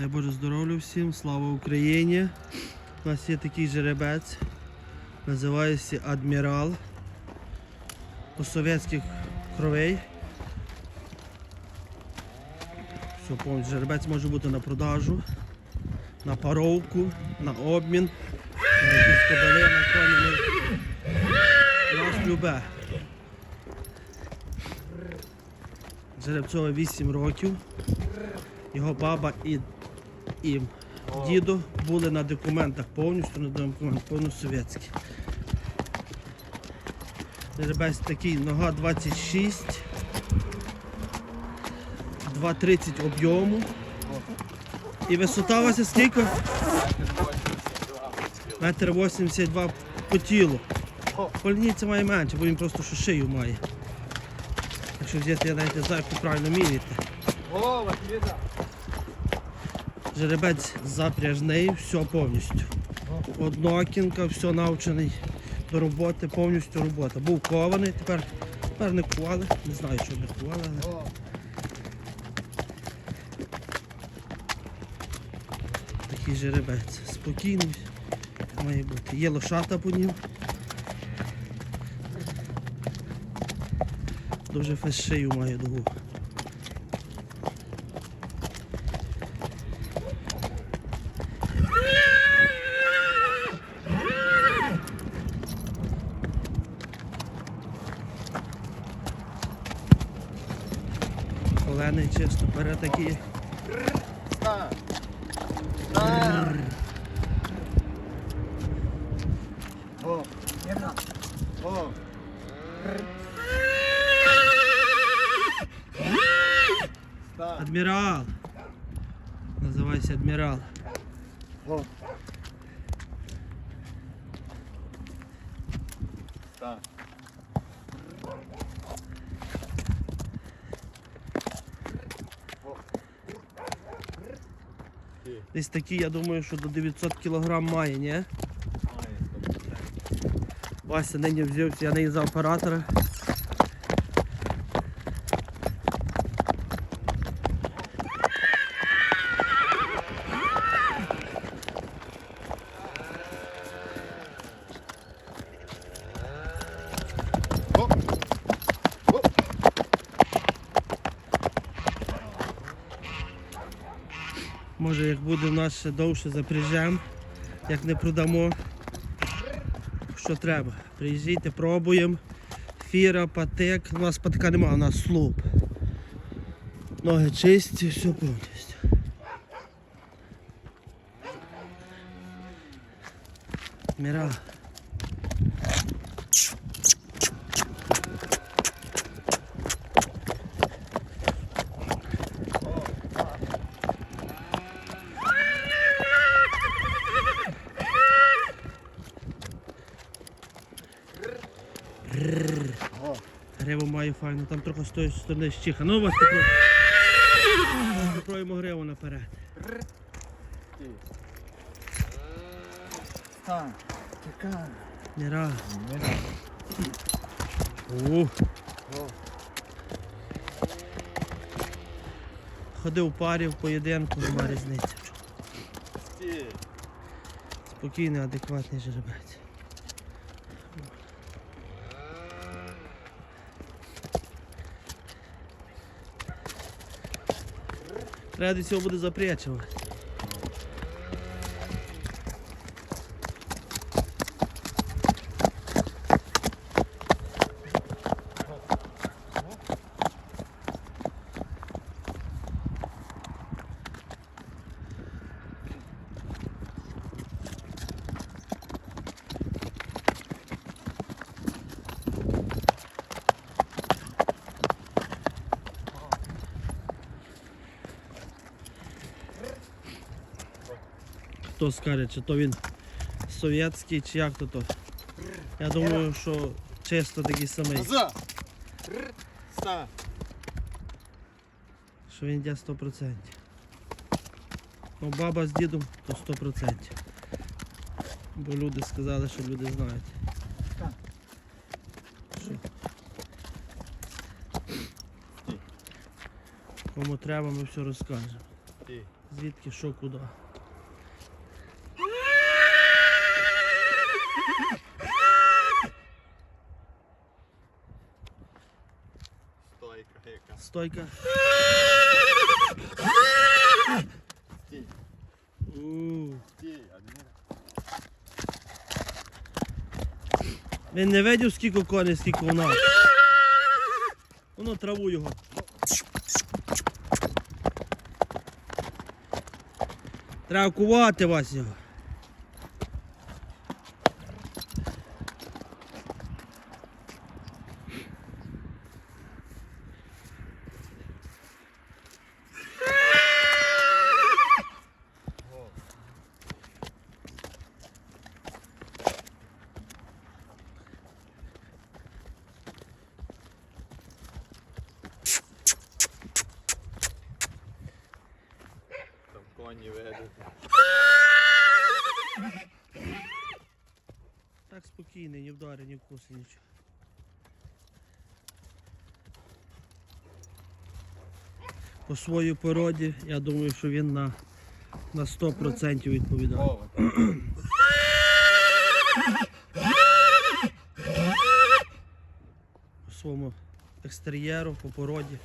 Дай Боже здоров'я всім, слава Україні. У нас є такий жеребець, називається Адмірал. По совєтських кровей. Все, повністю жеребець може бути на продажу, на паровку, на обмін, на якісь кобили, на коні. Нас любе. Жеребцове 8 років. Його баба і, і дідо були на документах повністю на документах повністю совєтські. Жеребець такий, нога 26, 2,30 об'єму. І висота у вас скільки? Метр 82 по тілу. Польниця має менше, бо він просто що шию має. Якщо взяти, я навіть не знаю, як правильно міряти. Голова. Жеребець запряжний, все повністю. Однокінка, все навчений до роботи, повністю робота. Був кований, тепер, тепер не кували, не знаю, що не кували, але такий жеребець. Спокійний має бути. Є лошата по нім. Дуже фес шию має дугу. Колений чисто, перед такі. Стань. Стань. О, віда. О. Стань. Адмірал. Називайся адмірал. О. Стань. Десь такі, я думаю, що до 900 кг має, ні? Вася нині взявся, я не за оператора. Може як буде в нас ще довше запряжемо, як не продамо. Що треба? Приїжджайте, пробуємо. Фіра, патик. У нас патика немає, у нас слуп. Ноги чисті, все повністю. Міра. О. Гриву має файну, там трохи з тої сторони щиха. Ну вас покроємо гриву наперед. Стань. Чекай. Міра. Віда. О. О. Ходив у парі в поєдинку, нема різниці. Спокійний, адекватний жеребець. Треба до цього буде запрячувати. Хто скаже, чи то він совєтський, чи як то то. Я думаю, що чисто такий самий, що він йде 100%. Ну, баба з дідом то 100%. Бо люди сказали, що люди знають. Що? Кому треба, ми все розкажемо. Звідки що куди. Стойка яка. Стойка. Стій. Стій, Він не видів, скільки коней, скільки нас. Воно траву його. Треба кувати вас його. Там коні ведуть. Так спокійний, ні вдари, ні вкуси, нічого. По своїй породі, я думаю, що він на, на 100% відповідає. По своєму екстер'єру, по породі.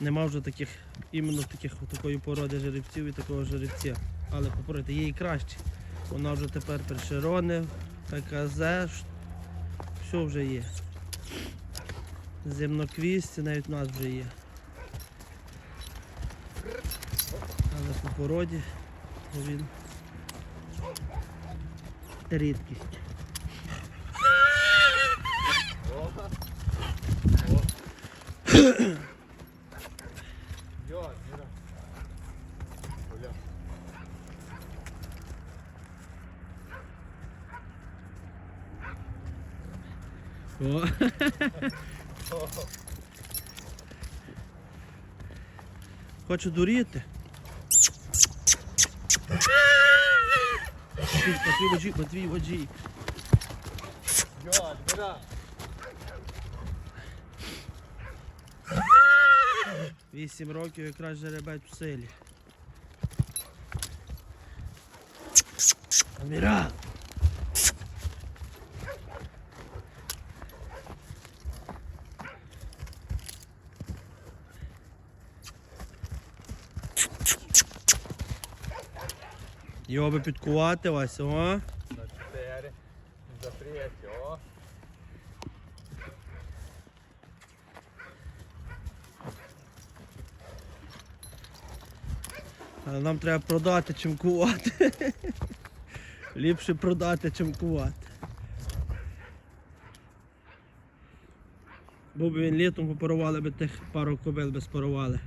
Нема вже таких, іменно таких, такої породи жеребців і такого жеребця. Але по породі є і кращі. Вона вже тепер першерони, ПКЗ, все вже є. Земноквісті навіть у нас вже є. Але по породі він рідкість. О. Йо, Хочу дуріти. Матвій, воджі, Матвій воджі. Вісім років якраз жеребець в селі. Аміра! Його би підкувати Вася, о? На чотири. За третє, о. Але нам треба продати, чим кувати. Ліпше продати, чим кувати. Був би він літом попарували би тих пару кобил би спарували.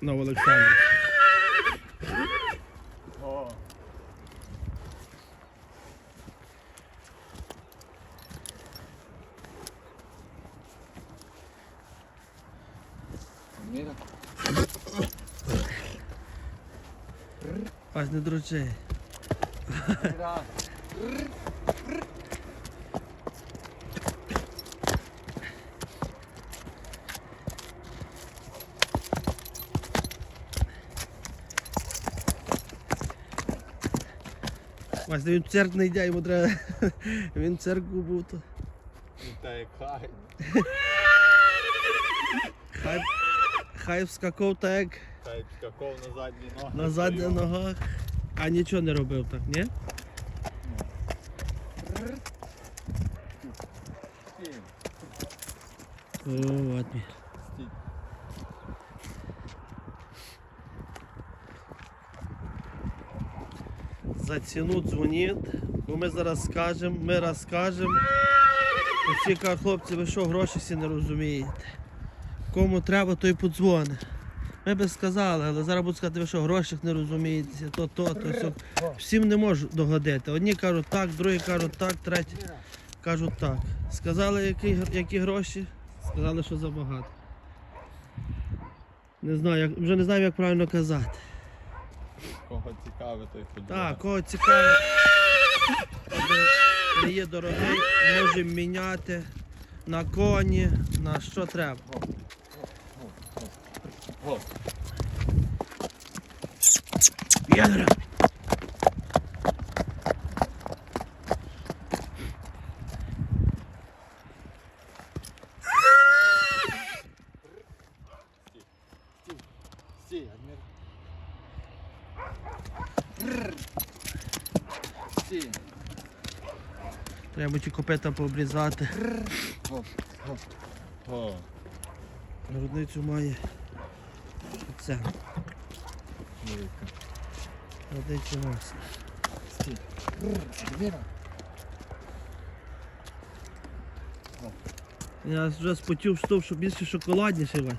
На Аж не дрочи. Адміра. Вась, він в церкву не йде, йому треба. Він в церкву був то. Ну, Та як хай. Хай, хай вскакав так Хай скаков на задні ноги. на задніх ногах. А нічого не робив так, ні? О. Стій. За ціну дзвоніть, бо ми зараз скажемо, ми розкажемо. Усі кажуть, хлопці, ви що, гроші всі не розумієте. Кому треба, той подзвони. Ми би сказали, але зараз будуть сказати, ви що, гроші не розумієте, то, то, то, все. Всім не можу догодити. Одні кажуть так, другі кажуть так, треті кажуть так. Сказали, які, які гроші, сказали, що забагато. Не знаю, як, вже не знаю, як правильно казати. Кого цікаве, той ходить. Так, кого цікаво. Один не є дорогий, можемо міняти на коні, на що треба. Ядра! Треба ті копита пообрізати. Грудницю має. Оце. велика. Маса. Стій. Я вже спотів штук, щоб більше шоколадніше весь.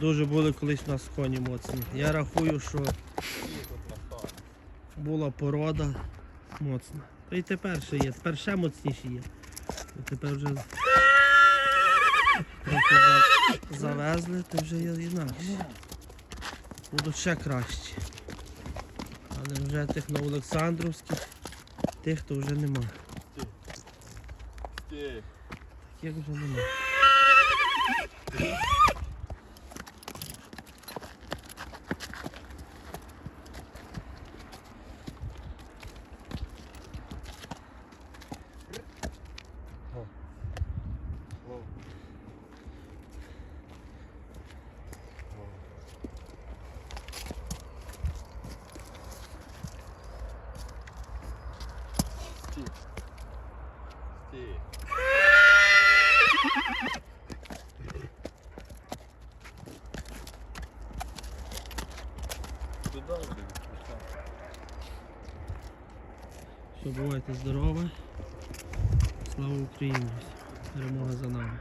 Дуже були колись у нас коні моцні. Я рахую, що Стій тут на сон. Була порода моцна. Та й тепер ще є, тепер ще моцніші є. І тепер вже завезли, то вже є інакше. Будуть ще кращі. Але вже тих на Олександрівських, тих то вже нема. Таких вже нема. Воу. Стій. Стій. Ти добре, все. Все, бувайте здорові. Слава Україні! Перемога за нами.